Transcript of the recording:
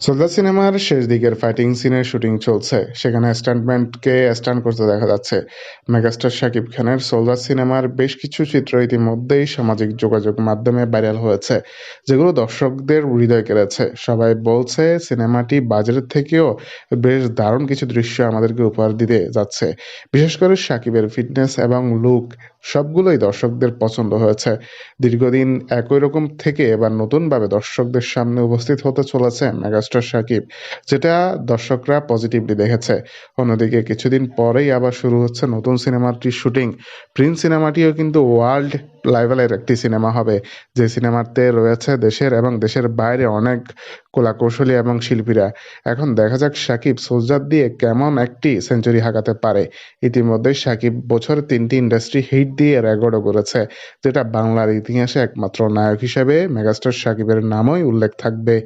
Soldier সিনেমার শেষ দিকের ফাইটিং সিনের শুটিং চলছে। সেখানে স্টান্টম্যানকে স্টান্ট করতে দেখা যাচ্ছে। মেগাস্টার শাকিব খানের সোলজার সিনেমার বেশ কিছু চিত্র ইতিমধ্যেই সামাজিক যোগাযোগ মাধ্যমে ভাইরাল হয়েছে, যেগুলো দর্শকদের হৃদয় কেড়েছে। সবাই বলছে সিনেমাটি বাজারের থেকেও বেশ দারুণ কিছু দৃশ্য আমাদেরকে উপহার দিতে যাচ্ছে। বিশেষ করে শাকিবের ফিটনেস এবং লুক সবগুলোই দর্শকদের পছন্দ হয়েছে। দীর্ঘদিন একই রকম থেকে এবার নতুনভাবে দর্শকদের সামনে উপস্থিত হতে চলেছে মেগাস্টার শাকিব যেটা দর্শকরা পজিটিভলি দেখেছে। অন্যদিকে কিছুদিন পরেই আবার শুরু হচ্ছে নতুন সিনেমাটির শুটিং। প্রিন্স সিনেমাটিও কিন্তু ওয়ার্ল্ড লেভেলের একটি সিনেমা হবে। যে সিনেমাতে রয়েছে দেশের এবং দেশের বাইরে অনেক কলাকৌশলী এবং শিল্পীরা। এখন দেখা যাক সাকিব সোলজার দিয়ে কেমন একটি সেঞ্চুরি হাঁকাতে পারে। ইতিমধ্যে সাকিব বছর তিনটি ইন্ডাস্ট্রি হিট দিয়ে রেকর্ডও করেছে, যেটা বাংলার ইতিহাসে একমাত্র নায়ক হিসেবে মেগাস্টার সাকিবের নামই উল্লেখ থাকবে।